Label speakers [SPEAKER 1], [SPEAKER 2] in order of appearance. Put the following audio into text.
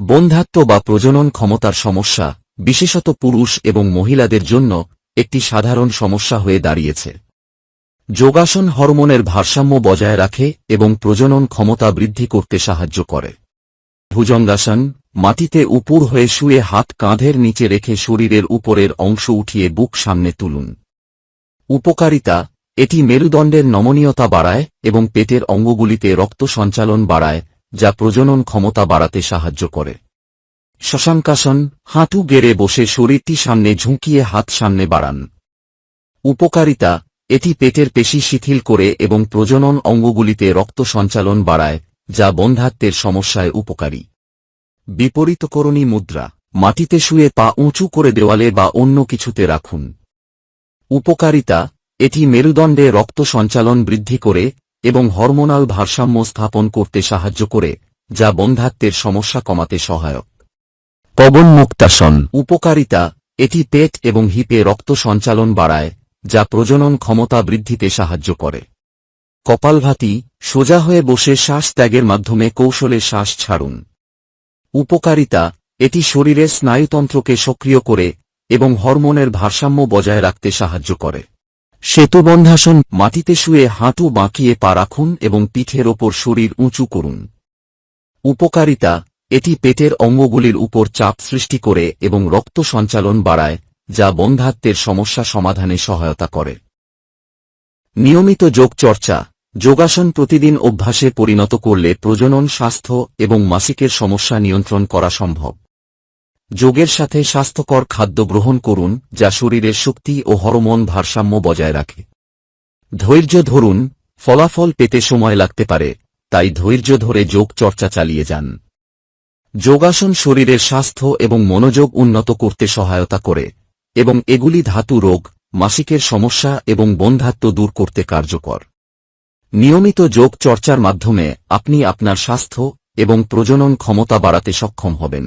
[SPEAKER 1] বন্ধাত্ব বা প্রজনন ক্ষমতার সমস্যা, বিশেষত পুরুষ এবং মহিলাদের জন্য, একটি সাধারণ সমস্যা হয়ে দাঁড়িয়েছে। যোগাসন হরমোনের ভারসাম্য বজায় রাখে এবং প্রজনন ক্ষমতা বৃদ্ধি করতে সাহায্য করে। ভুজঙ্গাসন, মাটিতে উপুর হয়ে শুয়ে হাত কাঁধের নিচে রেখে শরীরের উপরের অংশ উঠিয়ে বুক সামনে তুলুন। উপকারিতা, এটি মেরুদণ্ডের নমনীয়তা বাড়ায় এবং পেটের অঙ্গগুলিতে রক্ত সঞ্চালন বাড়ায় যা প্রজনন ক্ষমতা বাড়াতে সাহায্য করে। শশাঙ্কাসন হাঁটু গেড়ে বসে শরীরটি সামনে ঝুঁকিয়ে হাত সামনে বাড়ান। উপকারিতা, এটি পেটের পেশি শিথিল করে এবং প্রজনন অঙ্গগুলিতে রক্ত সঞ্চালন বাড়ায়, যা বন্ধাত্বের সমস্যায় উপকারী। বিপরীতকরণী মুদ্রা, মাটিতে শুয়ে পা উঁচু করে দেওয়ালে বা অন্য কিছুতে রাখুন। উপকারিতা, এটি মেরুদণ্ডে রক্ত সঞ্চালন বৃদ্ধি করে এবং হরমোনাল ভারসাম্য স্থাপন করতে সাহায্য করে যা বন্ধাত্বের সমস্যা কমাতে সহায়ক। পবন মুক্তাসন উপকারিতা এটি পেট এবং হিপে রক্ত সঞ্চালন বাড়ায় যা প্রজনন ক্ষমতা বৃদ্ধিতে সাহায্য করে। কপালভাতি সোজা হয়ে বসে শ্বাস ত্যাগের মাধ্যমে কৌশলে শ্বাস ছাড়ুন। উপকারিতা এটি শরীরের স্নায়ুতন্ত্রকে সক্রিয় করে এবং হরমোনের ভারসাম্য বজায় রাখতে সাহায্য করে। সেতুবন্ধাসন মাটিতে শুয়ে হাঁটু বাঁকিয়ে পা রাখুন এবং পিঠের ওপর শরীর উঁচু করুন। উপকারিতা, এটি পেটের অঙ্গগুলির উপর চাপ সৃষ্টি করে এবং রক্ত সঞ্চালন বাড়ায়, যা বন্ধাত্বের সমস্যা সমাধানে সহায়তা করে। নিয়মিত যোগ চর্চা যোগাসন প্রতিদিন অভ্যাসে পরিণত করলে প্রজনন, স্বাস্থ্য এবং মাসিকের সমস্যা নিয়ন্ত্রণ করা সম্ভব। যোগের সাথে স্বাস্থ্যকর খাদ্য গ্রহণ করুন, যা শরীরের শক্তি ও হরমোন ভারসাম্য বজায় রাখে। ধৈর্য ধরুন, ফলাফল পেতে সময় লাগতে পারে, তাই ধৈর্য ধরে যোগ চর্চা চালিয়ে যান। যোগাসন শরীরের স্বাস্থ্য এবং মনোযোগ উন্নত করতে সহায়তা করে, এবং এগুলি ধাতু রোগ, মাসিকের সমস্যা এবং বন্ধাত্ব দূর করতে কার্যকর। নিয়মিত যোগ চর্চার মাধ্যমে আপনি আপনার স্বাস্থ্য এবং প্রজনন ক্ষমতা বাড়াতে সক্ষম হবেন।